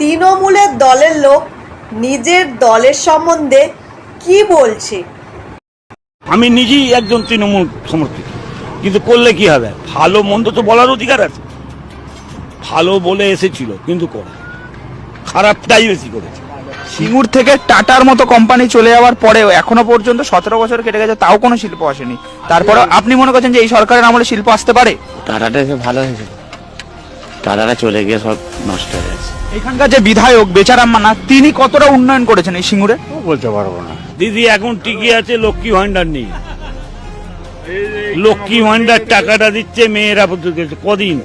তৃণমূলের দলের লোক নিজের দলের সম্বন্ধে কি বলছে? আমি নিজেই একজন তৃণমূল সমর্থিত কিন্তু করলে কি হবে? ভালো মন্দ তো বলার অধিকার আছে। ভালো বলে এসেছিল কিন্তু করে। খারাপটাই বেশি করেছে। সিঙ্গুর থেকে টাটার মতো কোম্পানি চলে যাওয়ার পরেও এখনও পর্যন্ত সতেরো বছর কেটে গেছে তাও কোনো শিল্প আসেনি। তারপরে আপনি মনে করছেন যে এই সরকারের আমলে শিল্প আসতে পারে? টাটাটা এসে ভালো হয়েছে। টাটাটা চলে গিয়ে সব নষ্ট হয়ে গেছে। এখানকার যে বিধায়ক বেচারাম মান্না তিনি কতটা উন্নয়ন করেছেন এই সিঙ্গুরে? বলতে পারব না। দিদি এখন টিকে আছে লক্ষ্মী ভান্ডার নেই। লক্ষ্মী ভান্ডার টাকাটা দিচ্ছে মেয়েরা। কদিন?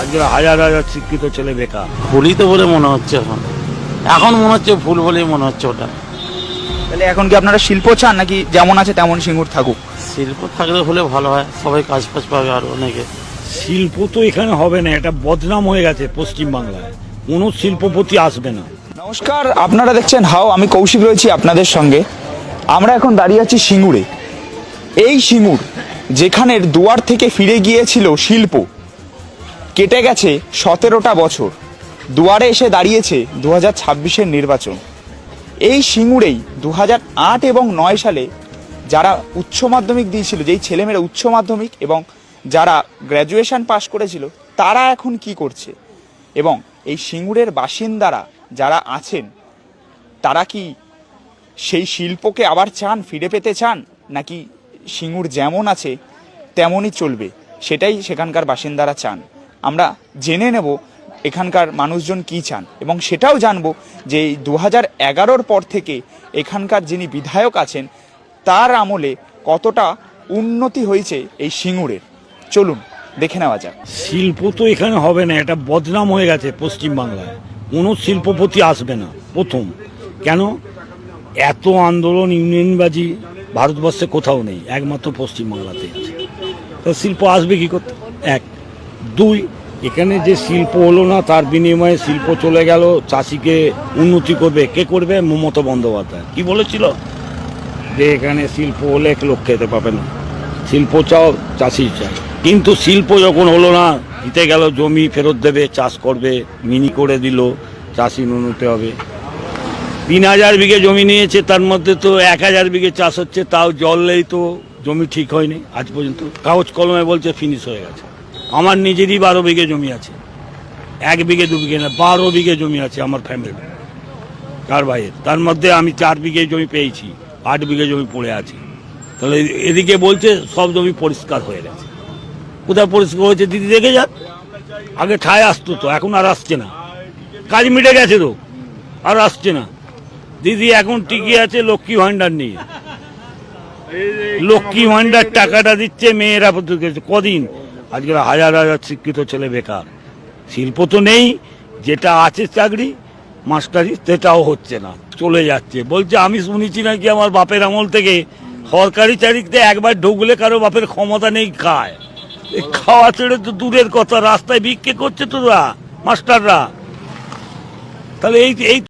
আজকে হাজার হাজার শিক্ষিত ছেলে বেকার। ভুলই তো বলে মনে হচ্ছে এখন। এখন মনে হচ্ছে ভুল বলেই মনে হচ্ছে ওটা। তাহলে এখন কি আপনারা শিল্প চান নাকি যেমন আছে তেমন সিঙ্গুর থাকুক? শিল্প থাকলে হলে ভালো হয় সবাই কাজ ফাজ পাবে আর অনেকে। শিল্প তো এখানে হবে না, এটা বদনাম হয়ে গেছে পশ্চিম বাংলায় কোনো শিল্পপতি আসবে না। নমস্কার, আপনারা দেখছেন হাও, আমি কৌশিক রয়েছি আপনাদের সঙ্গে। আমরা এখন দাঁড়িয়ে আছি সিঙ্গুরে। এই সিঙ্গুর যেখানের দুয়ার থেকে ফিরে গিয়েছিল শিল্প, কেটে গেছে সতেরোটা বছর। দুয়ারে এসে দাঁড়িয়েছে দু হাজার ছাব্বিশের নির্বাচন। এই সিঙ্গুরেই দু হাজার আট এবং নয় সালে যারা উচ্চ মাধ্যমিক দিয়েছিল, যেই ছেলেমেয়েরা উচ্চ মাধ্যমিক এবং যারা গ্র্যাজুয়েশন পাশ করেছিল, তারা এখন কি করছে? এবং এই সিঙ্গুরের বাসিন্দারা যারা আছেন, তারা কি সেই শিল্পকে আবার চান, ফিরে পেতে চান? নাকি সিঙ্গুর যেমন আছে, তেমনই চলবে? সেটাই সেখানকার বাসিন্দারা চান। আমরা জেনে নেব এখানকার মানুষজন কি চান। এবং সেটাও জানব যে দু হাজার এগারোর পর থেকে এখানকার যিনি বিধায়ক আছেন, তার আমলে কতটা উন্নতি হয়েছে এই সিঙ্গুরের। চলুন, দেখে নেওয়া যাক। শিল্প তো এখানে হবে না, এটা বদনাম হয়ে গেছে পশ্চিম বাংলায় কোনো শিল্পপতি আসবে না, প্রথম। কেন? এত আন্দোলন, ইউনিয়নবাজি, ভারতবর্ষে কোথাও নেই, একমাত্র পশ্চিম বাংলাতে আছে। তো শিল্প আসবে কি করতে? এক। দুই, এখানে যে শিল্প হলো না, তার বিনিময়ে শিল্প চলে গেল, চাষিকে উন্নতি করবে। কে করবে? মমতা বন্দ্যোপাধ্যায়। কি বলেছিল? যে এখানে শিল্প হলে এক লোক খেতে পাবে না। শিল্প চাও চাষি চাই কিন্তু শিল্প যখন হলো না দিতে গেল জমি, ফেরত দেবে, চাষ করবে, মিনি করে দিল চাষি উন্নতি হবে। তিন হাজার বিঘে জমি নিয়েছে, তার মধ্যে তো এক হাজার বিঘে চাষ হচ্ছে, তাও জললেই তো, জমি ঠিক হয়নি, আজ পর্যন্ত। কাগজ কলমে বলছে ফিনিশ হয়ে গেছে। আমার নিজেরই বারো বিঘে জমি আছে। এক বিঘে, দু বিঘে না, বারো বিঘে জমি আছে আমার ফ্যামিলি কার ভাইয়ের? তার মধ্যে আমি চার বিঘে জমি পেয়েছি, আট বিঘে জমি পড়ে আছে। তাহলে এদিকে বলছে সব জমি পরিষ্কার হয়ে গেছে। কোথায় পরিষ্কার হয়েছে দিদি দেখে যান। আগে ঠায় আসতো তো, এখন আর আসছে না। কাজ মিটে গেছে তো, আর আসছে না। দিদি এখন টিকে আছে লক্ষ্মী ভান্ডার নিয়ে। লক্ষ্মী ভান্ডার টাকাটা দিচ্ছে মেয়েরা কদিন? আজকে হাজার হাজার শিক্ষিত ছেলে বেকার। শিল্প তো নেই, যেটা আছে চাকরি, মাস্টারি সেটাও হচ্ছে না, চলে যাচ্ছে। বলছে, আমি শুনেছি নাকি আমার বাপের আমল থেকে সরকারি চাকরিতে একবার ঢুকলে কারও বাপের ক্ষমতা নেই, খায়। এই খাওয়া ছেড়ে তো দূরের কথা রাস্তায় ভিক্ষে করছে তোরা মাস্টাররা। তাহলে এই এই